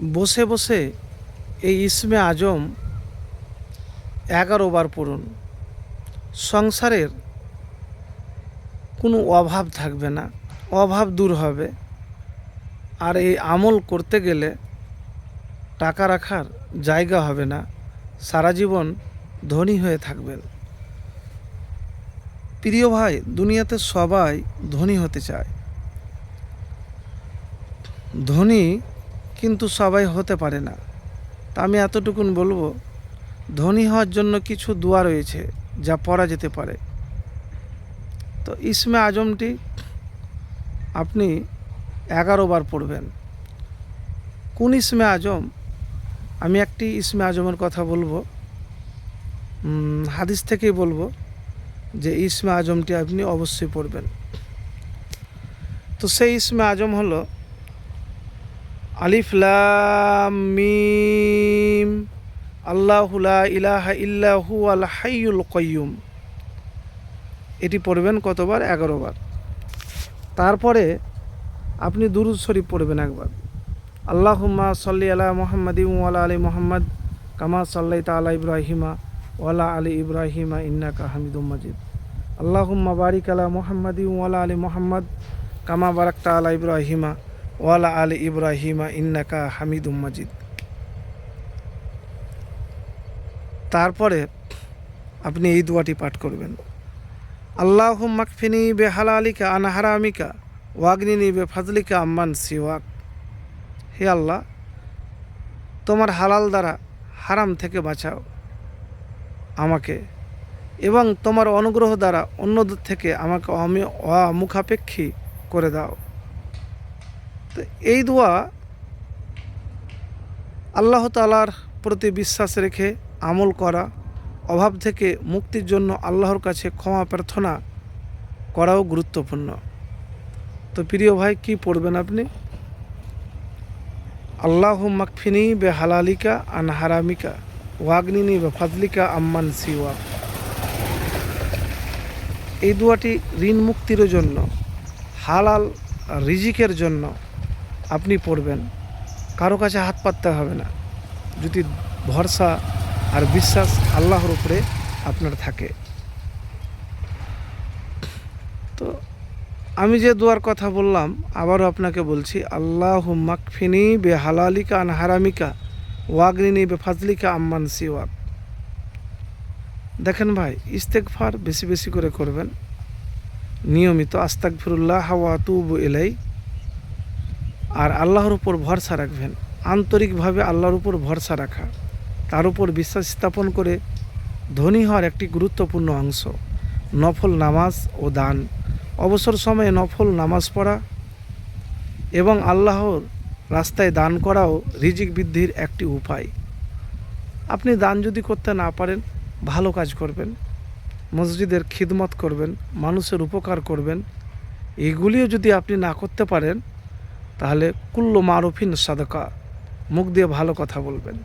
বসে বসে এই ইসমে আজম এগারো বার পড়ুন। সংসারের কোনো অভাব থাকবে না, অভাব দূর হবে। আর এই আমল করতে গেলে টাকা রাখার জায়গা হবে না, সারা জীবন ধনী হয়ে থাকবেন। প্রিয় ভাই, দুনিয়াতে সবাই ধনী হতে চায়। ধনী কিন্তু সবাই হতে পারে না। তা আমি এতটুকুন বলব, ধনী হওয়ার জন্য কিছু দোয়া রয়েছে যা পড়া যেতে পারে। তো ইসমে আজমটি আপনি এগারো বার পড়বেন। কোন ইসমে আজম? আমি একটি ইসমে আজমের কথা বলব। হাদিস থেকেই বলব যে ইসমে আজমটি আপনি অবশ্যই পড়বেন। তো সেই ইসমে আজম হলো আলিফ মিম। আল্লাহু লা ইলাহা ইল্লাহু আল হাইয়ুল কয়্যুম এটি পড়বেন কতবার? এগারো বার তারপরে আপনি দুরুদ শরীফ পড়বেন একবার। আল্লাহুম্মা সাল্লি আলা মোহাম্মদ ওয়ালা আলী মোহাম্মদ কামা সাল্লাই তালা ইব্রাহিমা ওয়ালা আলী ইব্রাহিমা ইন্নাকা হামিদুম মাজিদ। আল্লাহুম্মা বারিক আলা মোহাম্মদ ওয়ালা আলী মোহাম্মদ কামা বারাকতা আলা ইব্রাহিমা ওয়ালা আলী ইব্রাহিমা ইন্নাকা হামিদুম মাজিদ। তারপরে আপনি এই দোয়াটি পাঠ করবেন। আল্লাহ মাকফিনি বে হালালিকা আন হারামিকা ওয়াগনিনি বে ফাজলিকা আম্মান সিওয়াক। হে আল্লাহ, তোমার হালাল দ্বারা হারাম থেকে বাঁচাও আমাকে এবং তোমার অনুগ্রহ দ্বারা অন্যদের থেকে আমাকে অমি অমুখাপেক্ষী করে দাও। তো এই দোয়া আল্লাহ তালার প্রতি বিশ্বাস রেখে আমল করা, অভাব থেকে মুক্তির জন্য আল্লাহর কাছে ক্ষমা প্রার্থনা করাও গুরুত্বপূর্ণ। তো প্রিয় ভাই, কি পড়বেন আপনি? আল্লাহ মাকফিনি বে হালালিকা আন হারামিকা, ওয়াগনিনি বে ফাজলিকা আম্মান সিওয়া। এই দুয়াটি ঋণ মুক্তির জন্য, হালাল রিজিকের জন্য আপনি পড়বেন। কারও কাছে হাত পাততে হবে না। যদি ভরসা আর বিশ্বাস আল্লাহর উপরে আপনার থাকে। তো আমি যে দোয়ার কথা বললাম, আবারও আপনাকে বলছি আল্লাহ মাকফিনি বে হালালিকা আন হারামিকা, ওয়াগরিনি বে ফাজলিকা আম্মান সিওয়াক। দেখেন ভাই ইস্তেকফার বেশি বেশি করে করবেন। নিয়মিত আস্তাক ফিরুল্লাহ হাওয়া তুব এলাই আর আল্লাহর উপর ভরসা রাখবেন। আন্তরিকভাবে আল্লাহর উপর ভরসা রাখা। তার উপর বিশ্বাস স্থাপন করে ধনী হওয়ার একটি গুরুত্বপূর্ণ অংশ। নফল নামাজ ও দান। অবসর সময়ে নফল নামাজ পড়া এবং আল্লাহর রাস্তায় দান করাও রিজিক বৃদ্ধির একটি উপায়। আপনি দান যদি করতে না পারেন, ভালো কাজ করবেন। মসজিদের খিদমত করবেন, মানুষের উপকার করবেন। এগুলিও যদি আপনি না করতে পারেন তাহলে কুল্লো মারুফিন সাদকা। মুখ দিয়ে ভালো কথা বলবেন।